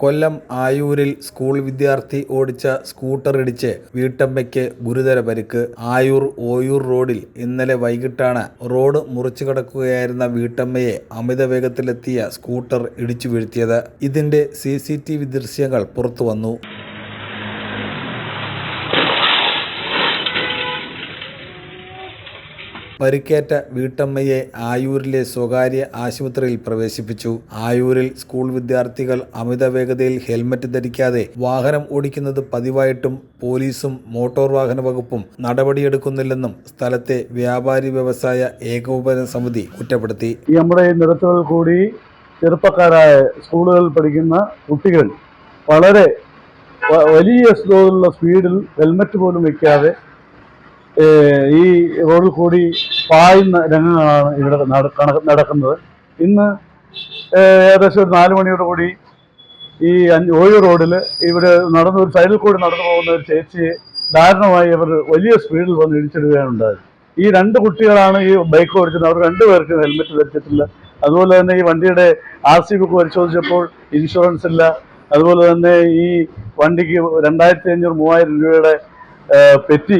കൊല്ലം ആയൂരിൽ school വിദ്യാർത്ഥി ഓടിച്ച scooter ഇടിച്ച് വീട്ടമ്മയ്ക്ക് ഗുരുതര പരിക്ക്. ആയൂർ ഓയൂർ റോഡിൽ ഇന്നലെ വൈകിട്ടാണ് റോഡ് മുറിച്ചു കടക്കുകയായിരുന്ന വീട്ടമ്മയെ അമിത വേഗത്തിലെത്തിയ സ്കൂട്ടർ ഇടിച്ചു വീഴ്ത്തിയത്. ഇതിന്റെ സി ദൃശ്യങ്ങൾ പുറത്തു വന്നു പരിക്കേറ്റ വീട്ടമ്മയെ ആയൂരിലെ സ്വകാര്യ ആശുപത്രിയിൽ പ്രവേശിപ്പിച്ചു. ആയൂരിൽ സ്കൂൾ വിദ്യാർത്ഥികൾ അമിത വേഗതയിൽ ഹെൽമറ്റ് ധരിക്കാതെ വാഹനം ഓടിക്കുന്നത് പതിവായിട്ടും പോലീസും മോട്ടോർ വാഹന വകുപ്പും നടപടിയെടുക്കുന്നില്ലെന്നും സ്ഥലത്തെ വ്യാപാരി വ്യവസായ ഏകോപന സമിതി കുറ്റപ്പെടുത്തി. നമ്മുടെ നിരത്തുകൾ കൂടി ചെറുപ്പക്കാരായ സ്കൂളുകളിൽ പഠിക്കുന്ന കുട്ടികൾ വളരെ വലിയ തോതിലുള്ള സ്പീഡിൽ ഹെൽമറ്റ് പോലും വെക്കാതെ ഏഹ്, ഈ റോഡിൽ കൂടി പായുന്ന രംഗങ്ങളാണ് ഇവിടെ നട- നടക്കുന്നത്. ഇന്ന് ഏകദേശം ഒരു നാല് മണിയോട് കൂടി ഈ ഓയ റോഡിൽ ഇവിടെ നടന്ന ഒരു സൈഡിൽ കൂടി നടന്നു പോകുന്ന ഒരു ചേച്ചിയെ ദാരുണമായി അവർ വലിയ സ്പീഡിൽ വന്ന് ഇടിച്ചിടുകയാണ് ഉണ്ടായത് ഈ രണ്ട് കുട്ടികളാണ് ഈ ബൈക്ക് ഓടിച്ചത് അവർ രണ്ടുപേർക്കും ഹെൽമെറ്റ് ധരിച്ചിട്ടില്ല. അതുപോലെ തന്നെ ഈ വണ്ടിയുടെ ആർ സി ബുക്ക് പരിശോധിച്ചപ്പോൾ ഇൻഷുറൻസ് ഇല്ല. അതുപോലെ തന്നെ ഈ വണ്ടിക്ക് രണ്ടായിരത്തി അഞ്ഞൂറ് മൂവായിരം രൂപയുടെ പെറ്റി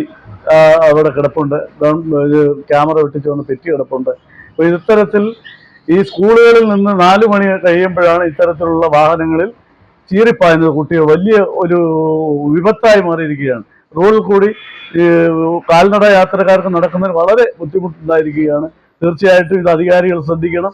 അവിടെ കിടപ്പുണ്ട്. ക്യാമറ വെട്ടിച്ച് വന്ന് പെറ്റി കിടപ്പുണ്ട്. അപ്പോൾ ഇത്തരത്തിൽ ഈ സ്കൂളുകളിൽ നിന്ന് നാലു മണി കഴിയുമ്പോഴാണ് ഇത്തരത്തിലുള്ള വാഹനങ്ങളിൽ ചീറിപ്പായുന്നത്. കുട്ടികൾ വലിയ ഒരു വിപത്തായി മാറിയിരിക്കുകയാണ്. റോഡിൽ കൂടി കാൽനട യാത്രക്കാർക്ക് നടക്കുന്നതിന് വളരെ ബുദ്ധിമുട്ടുണ്ടായിരിക്കുകയാണ്. തീർച്ചയായിട്ടും ഇത് അധികാരികൾ ശ്രദ്ധിക്കണം.